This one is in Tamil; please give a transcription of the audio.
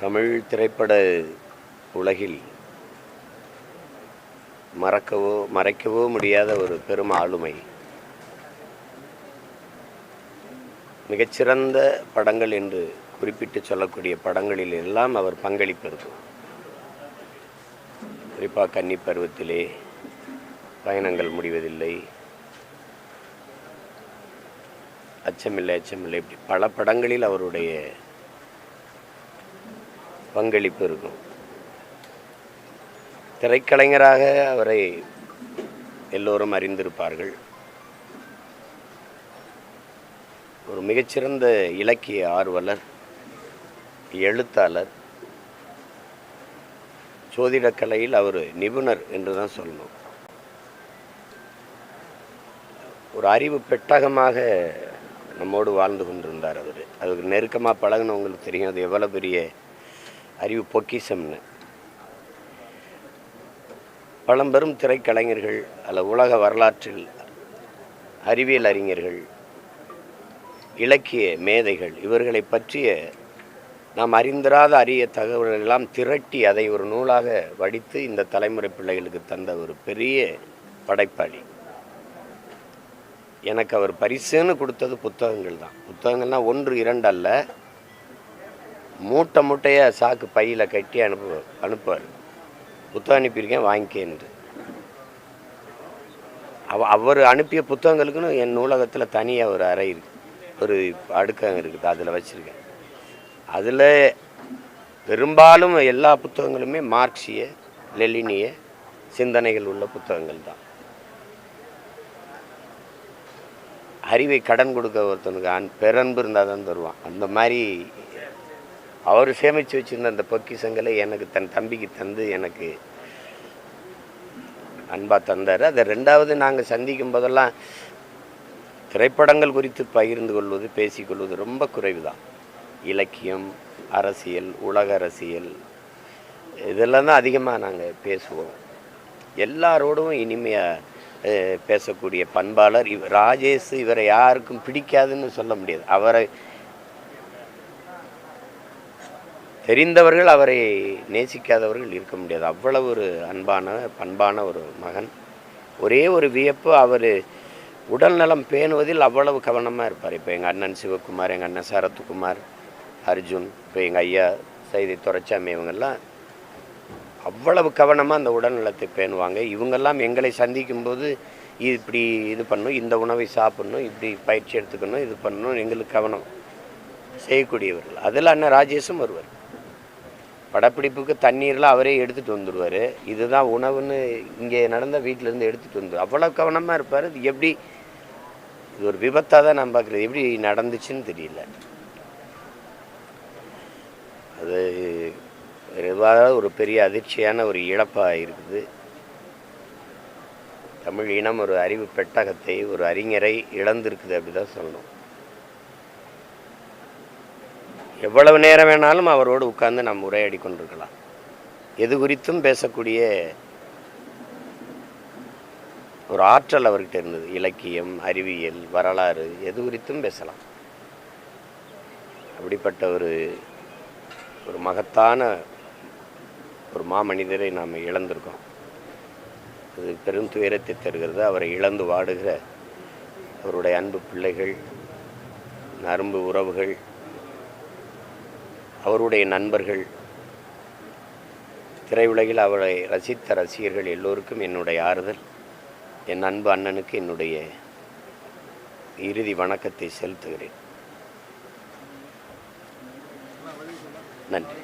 தமிழ் திரைப்பட உலகில் மறக்கவோ மறைக்கவோ முடியாத ஒரு பெரும் ஆளுமை. மிகச்சிறந்த படங்கள் என்று குறிப்பிட்டு சொல்லக்கூடிய படங்களில் எல்லாம் அவர் பங்களிப்பு இருக்கும் குறிப்பாக கன்னி பருவத்திலே பயணங்கள் முடிவதில்லை. அச்சமில்லை அச்சமில்லை. இப்படி பல படங்களில் அவருடைய பங்களிப்பு இருக்கும். திரைக்கலைஞராக அவரை எல்லோரும் அறிந்திருப்பார்கள். ஒரு மிகச்சிறந்த இலக்கிய ஆர்வலர் எழுத்தாளர் சோதிடக்கலையில் அவர் நிபுணர் என்று தான் சொல்லணும். ஒரு அறிவு பெட்டகமாக நம்மோடு வாழ்ந்து கொண்டிருந்தார் அவர். அதுக்கு நெருக்கமாக பழகினவங்களுக்கு தெரியும் அது எவ்வளோ பெரிய அறிவு பொக்கிசம்னு பழம்பெரும் திரைக்கலைஞர்கள் அல்ல உலக வரலாற்றில் அறிவியல் அறிஞர்கள் இலக்கிய மேதைகள் இவர்களை பற்றிய நாம் அறிந்திராத அரிய தகவல்கள் எல்லாம் திரட்டி அதை ஒரு நூலாக வடித்து இந்த தலைமுறை பிள்ளைகளுக்கு தந்த ஒரு பெரிய படைப்பாளி. எனக்கு அவர் பரிசுன்னு கொடுத்தது புத்தகங்கள் தான் புத்தகங்கள்னால் ஒன்று இரண்டு அல்ல மூட்டை மூட்டையாக சாக்கு பையில் கட்டி அனுப்பு அனுப்புவார். புத்தகம் அனுப்பியிருக்கேன் வாங்கிக்கேன்ட்டு அவ அவர் அனுப்பிய புத்தகங்களுக்குன்னு என் நூலகத்தில் தனியாக ஒரு அறை ஒரு அடுக்கம் இருக்குது அதில் வச்சுருக்கேன். அதில் பெரும்பாலும் எல்லா புத்தகங்களுமே மார்க்சிய லெலினிய சிந்தனைகள் உள்ள புத்தகங்கள் தான். அறிவை கடன் கொடுக்க ஒருத்தனுக்கு அன் பெரன்பு இருந்தால் தான் தருவான். அந்த மாதிரி அவர் சேமித்து வச்சுருந்த அந்த பொக்கிஷங்களை எனக்கு தன் தம்பிக்கு தந்து எனக்கு அன்பாக தந்தார். அதை ரெண்டாவது நாங்கள் சந்திக்கும் போதெல்லாம் திரைப்படங்கள் குறித்து பகிர்ந்து கொள்வது பேசிக்கொள்வது ரொம்ப குறைவு தான் இலக்கியம் அரசியல் உலக அரசியல் இதெல்லாம் தான் அதிகமாக நாங்கள் பேசுவோம். எல்லாரோடும் இனிமையாக பேசக்கூடிய பண்பாளர் இவ் ராஜேஷ் இவரை யாருக்கும் பிடிக்காதுன்னு சொல்ல முடியாது. அவரை தெரிந்தவர்கள் அவரை நேசிக்காதவர்கள் இருக்க முடியாது. அவ்வளவு ஒரு அன்பான பண்பான ஒரு மகன். ஒரே ஒரு வியப்பு அவர் உடல் நலம் பேணுவதில் அவ்வளவு கவனமாக இருப்பார். இப்போ எங்கள் அண்ணன் சிவகுமார் எங்கள் அண்ணன் சரத்குமார் அர்ஜுன் இப்போ எங்கள் ஐயா சைதை துரைச்சாமி இவங்கெல்லாம் அவ்வளவு கவனமாக அந்த உடல் நலத்தை பேணுவாங்க. இவங்கெல்லாம் எங்களை சந்திக்கும்போது இது இப்படி இது பண்ணணும் இந்த உணவை சாப்பிட்ணும் இப்படி பயிற்சி எடுத்துக்கணும் இது பண்ணணும் எங்களுக்கு கவனம். செய்யக்கூடியவர்கள். அதில் அண்ணன் ராஜேஷும் வருவார். படப்பிடிப்புக்கு தண்ணீர்லாம் அவரே எடுத்துகிட்டு வந்துடுவார். இதுதான் உணவுன்னு இங்கே நடந்த வீட்டிலேருந்து எடுத்துகிட்டு வந்து அவ்வளோ கவனமாக இருப்பார். இது எப்படி இது ஒரு விபத்தாக தான் நான் பார்க்குறது. எப்படி நடந்துச்சுன்னு தெரியல. அது எதுவாக ஒரு பெரிய அதிர்ச்சியான ஒரு இழப்பாக இருக்குது. தமிழ் இனம் ஒரு அறிவு பெட்டகத்தை ஒரு அறிஞரை இழந்திருக்குது அப்படி தான் சொல்லணும். எவ்வளவு நேரம் வேணாலும் அவரோடு உட்கார்ந்து நாம் உரையாடி கொண்டிருக்கலாம். எது குறித்தும் பேசக்கூடிய ஒரு ஆற்றல் அவர்கிட்ட இருந்தது. இலக்கியம் அறிவியல் வரலாறு எது குறித்தும் பேசலாம். அப்படிப்பட்ட ஒரு ஒரு மகத்தான ஒரு மாமனிதரை நாம் இழந்திருக்கோம். அது பெரும் துயரத்தை தருகிறது. அவரை இழந்து வாடுகிற அவருடைய அன்பு பிள்ளைகள் நரம்பு உறவுகள் அவருடைய நண்பர்கள். திரையுலகில் அவரை ரசித்த ரசிகர்கள் எல்லோருக்கும் என்னுடைய ஆறுதல். என் அன்பு அண்ணனுக்கு என்னுடைய இறுதி வணக்கத்தை செலுத்துகிறேன். நன்றி.